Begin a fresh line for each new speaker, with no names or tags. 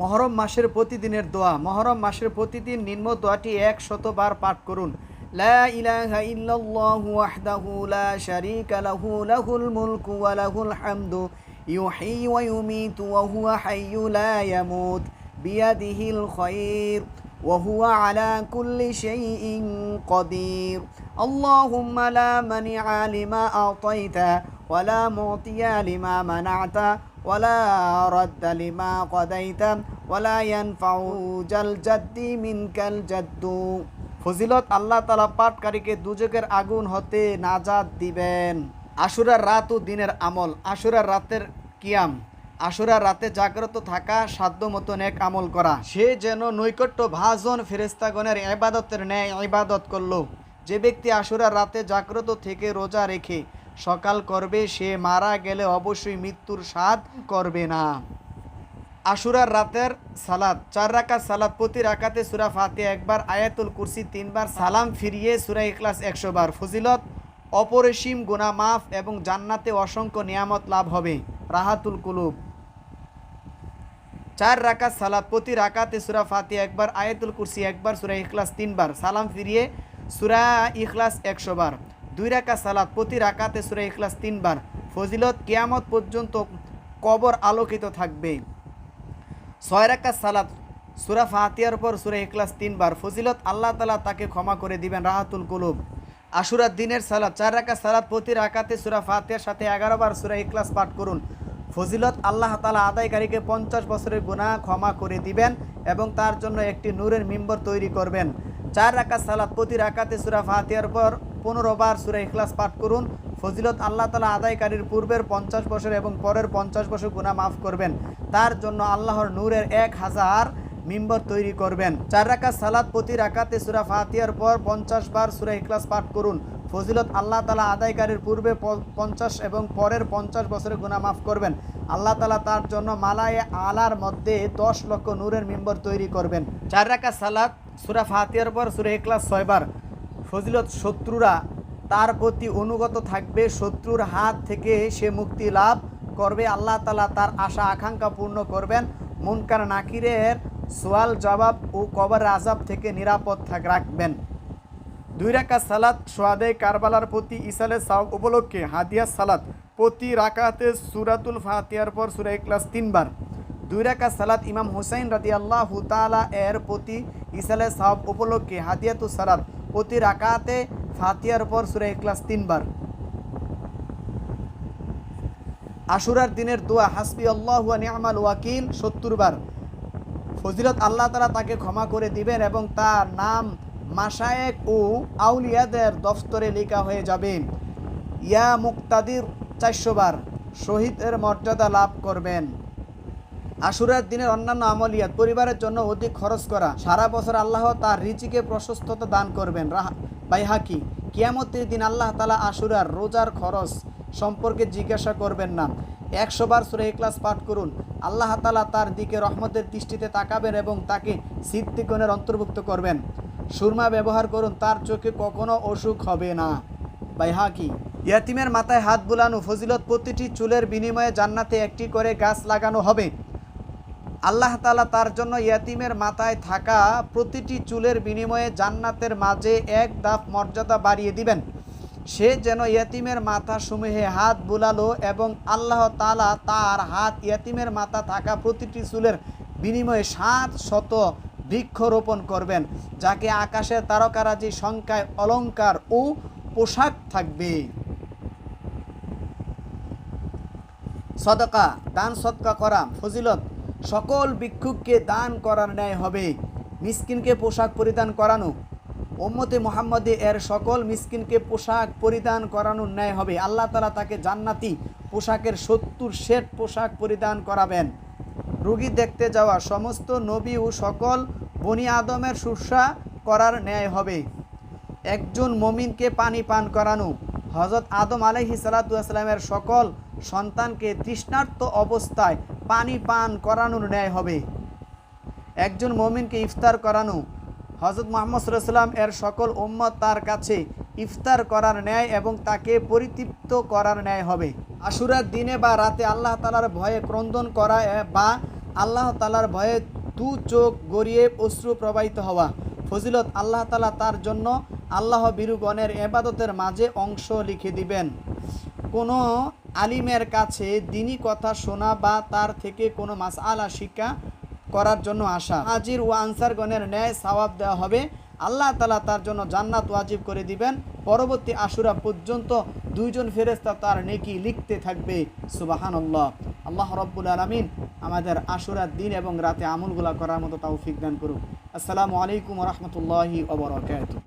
মহরম মাসের প্রতিদিনের দোয়া মহরম মাসের প্রতিদিন নিম্ন দোয়াটি এক শতবার পাঠ করুন লা ইলাহা ইল্লাল্লাহু ওয়াহদাহু লা শারীকা লাহু লাহুল মুলকু ওয়া লাহুল হামদু ইউহয়ী ওয়া ইউমীতু ওয়া হুয়া হাইয়্যু লা ইয়ামুত বিয়াদিহিল খায়র وهو على كل شيء قدير اللهم لا منع لما أعطيت ولا معطي لما منعت ولا رد لما قضيت জাল জাদ্দি জাদ্দু। ফজিলত আল্লাহ তালা পাটকারীকে দুযোগের আগুন হতে নাজাদ দিবেন। আশুরার রাত ও দিনের আমল, আশুরার রাতের কিয়াম, আশুরার রাতে জাগ্রত থাকা সাধ্য মতো এক আমল করা। সে যেন নৈকট্য ভাজন ফেরেস্তাগণের ইবাদতের ন্যায় ইবাদত করল। যে ব্যক্তি আশুরার রাতে জাগ্রত থেকে রোজা রেখে সকাল করবে, সে মারা গেলে অবশ্যই মৃত্যুর স্বাদ করবে না। আশুরার রাতের সালাদ। চার রাকাত সালাদ প্রতি রাকাতে সুরা ফাতে একবার, আয়াতুল কুরসি তিনবার, সালাম ফিরিয়ে সুরা ইখলাস একশো বার ফজিলত, অপরিসীম গুনা মাফ এবং জান্নাতে অসংখ্য নিয়ামত লাভ হবে। রাহাতুল কুলুব। চার রাকাত সালাদ প্রতি রাকাতে সুরা ফাতে একবার, আয়াতুল কুরসি একবার, সুরা ইখলাস তিনবার। সালাম ফিরিয়ে সুরা ইখলাস একশো বার দুই রাকাত সালাদ প্রতি রাকাতে সুরা ইখলাস তিনবার। ফজিলত, কিয়ামত পর্যন্ত কবর আলোকিত থাকবে। ছয় রাকাত সালাত, সুরা ফাতিয়ার পর সুরা ইখলাস তিনবার। ফজিলত আল্লাহ তালা তাকে ক্ষমা করে দিবেন, রাহাতুল কুলুব। আশুরার দিনের সালাত, চার রাকাত সালাদ প্রতি রাকাতে সুরা ফাতিয়ার সাথে এগারো বার সুরা ইখলাস পাঠ করুন। ফজিলত আল্লাহ তালা আদায়কারীকে পঞ্চাশ বছরের গুনাহ ক্ষমা করে দিবেন এবং তার জন্য একটি নূরের মিম্বর তৈরি করবেন। চার রাকাত সালাদ প্রতি রাকাতে সুরা ফাতিয়ার পর পনেরো বার সুরা ইখলাস পাঠ করুন। ফজিলত আল্লাহ তালা আদায়কারীর পূর্বের পঞ্চাশ বছর এবং পরের পঞ্চাশ বছর গুনাহ মাফ করবেন। তার জন্য আল্লাহর নূরের এক হাজার মিম্বর তৈরি করবেন। চার রাকাত সালাত, প্রতি রাকাতে সুরা ফাতিয়ার পর পঞ্চাশ বার সুরা ইখলাস পাঠ করুন। ফজিলত আল্লাহ তালা আদায়কারীর পূর্বে পঞ্চাশ এবং পরের পঞ্চাশ বছরের গুনাহ মাফ করবেন। আল্লাহ তালা তার জন্য মালায়ে আলার মধ্যে দশ লক্ষ নূরের মিম্বর তৈরি করবেন। চার রাকাত সালাত, সুরা ফাতিয়ার পর সুরা ইখলাস ছয়বার ফজিলত শত্রুরা তার প্রতি অনুগত থাকবে, শত্রুর হাত থেকে সে মুক্তি লাভ করবে, আল্লাহ তালা তার আশা, আকাঙ্ক্ষা পূর্ণ করবেন। মুনকার নাকিরের সোয়াল জবাব ও কবর আজাব থেকে নিরাপদ থাক রাখবেন। দুই রাকা সালাত সোয়াদে কারবালার প্রতি ইসালে সাউ উপলক্ষে হাদিয়া সালাত প্রতি রাকাতে সুরাতুল ফাতিয়ার পর সুরা ক্লাস তিনবার। দুই রাকা সালাত ইমাম হুসাইন রাদি আল্লাহ তালা এর প্রতি ইসালে সাহাব উপলক্ষে হাদিয়াতু সালাত প্রতি রাকাতে ফাতিয়ার পর সুরা ইখলাস তিনবার। আশুরার দিনের দোয়া, হাসবি আল্লাহ নিয়ামাল ওয়াকিল সত্তর বার ফজিলত আল্লাহ তালা তাকে ক্ষমা করে দিবেন এবং তার নাম মাসায়েক ও আউলিয়াদের দফতরে লেখা হয়ে যাবে। ইয়া মুক্তাদির চারশো বার শহীদের মর্যাদা লাভ করবেন। আশুরার দিনের অন্যান্য আমলিয়াত, পরিবারের জন্য অধিক খরচ করা। সারা বছর আল্লাহ তার রিচিকে প্রশস্ততা দান করবেন। রাহা- বাইহাকি কিয়ামতের দিন আল্লাহ তালা আশুরার রোজার খরচ সম্পর্কে জিজ্ঞাসা করবেন না। একশো বার সুরে ক্লাস পাঠ করুন। আল্লাহ তালা তার দিকে রহমতের দৃষ্টিতে তাকাবেন এবং তাকে সিদ্দিকনের অন্তর্ভুক্ত করবেন। সুরমা ব্যবহার করুন, তার চোখে কখনো অসুখ হবে না। বাইহাকি ইয়াতিমের মাথায় হাত বুলানো ফজিলত প্রতিটি চুলের বিনিময়ে জান্নাতে একটি করে গাছ লাগানো হবে। আল্লাহ তালা তার জন্য ইয়াতিমের মাথায় থাকা প্রতিটি চুলের বিনিময়ে জান্নাতের মাঝে এক দাফ মর্যাদা বাড়িয়ে দিবেন। সে যেন ইয়াতিমের মাথা সমূহে হাত বুলালো এবং আল্লাহ তালা তার হাত ইয়াতিমের মাথা থাকা প্রতিটি চুলের বিনিময়ে সাত শত বৃক্ষরোপণ করবেন, যাকে আকাশের তারকারাজি সংখ্যায় অলংকার ও পোশাক থাকবে। সদকা, দান সদকা করা, ফজিলত সকল ভিক্ষুককে দান করার ন্যায় হবে। মিসকিনকে পোশাক পরিধান করানো। ওম্মতে মোহাম্মদে এর সকল মিসকিনকে পোশাক পরিধান করানোর ন্যায় হবে। আল্লাহ তালা তাকে জান্নাতি পোশাকের সত্তর সেট পোশাক পরিধান করাবেন। রুগী দেখতে যাওয়া সমস্ত নবী ও সকল বনি আদমের সুসা করার ন্যায় হবে। একজন মমিনকে পানি পান করানো। হজরত আদম আলহি সালাতামের সকল সন্তানকে তৃষ্ণার্ত অবস্থায় পানি পান করানোর ন্যায় হবে। একজন মমিনকে ইফতার করানো হজরত মোহাম্মদ সাল্লাম এর সকল উম্মত তার কাছে ইফতার করার ন্যায় এবং তাকে পরিতৃপ্ত করার ন্যায় হবে। আশুরার দিনে বা রাতে আল্লাহ তালার ভয়ে ক্রন্দন করা বা আল্লাহ তালার ভয়ে দু চোখ গড়িয়ে অশ্রু প্রবাহিত হওয়া। ফজিলত, আল্লাহ তালা তার জন্য আল্লাহ বিরুগণের এবাদতের মাঝে অংশ লিখে দিবেন। কোনো আলিমের কাছে দিনী কথা শোনা বা তার থেকে কোনো মাস আলা শিক্ষা করার জন্য আসা। হাজির ও আনসারগণের ন্যায় সওয়াব দেওয়া হবে। আল্লাহ তালা তার জন্য জান্নাত ওয়াজিব করে দিবেন। পরবর্তী আশুরা পর্যন্ত দুইজন ফেরেস্তা তার নেকি লিখতে থাকবে। সুবাহানল্লাহ। আল্লাহ রব্বুল আলমিন আমাদের আশুরার দিন এবং রাতে আমলগুলা করার মতো তাও দান করুক। আসসালামু আলাইকুম রহমতুল্লাহি ওবরাকাতুহ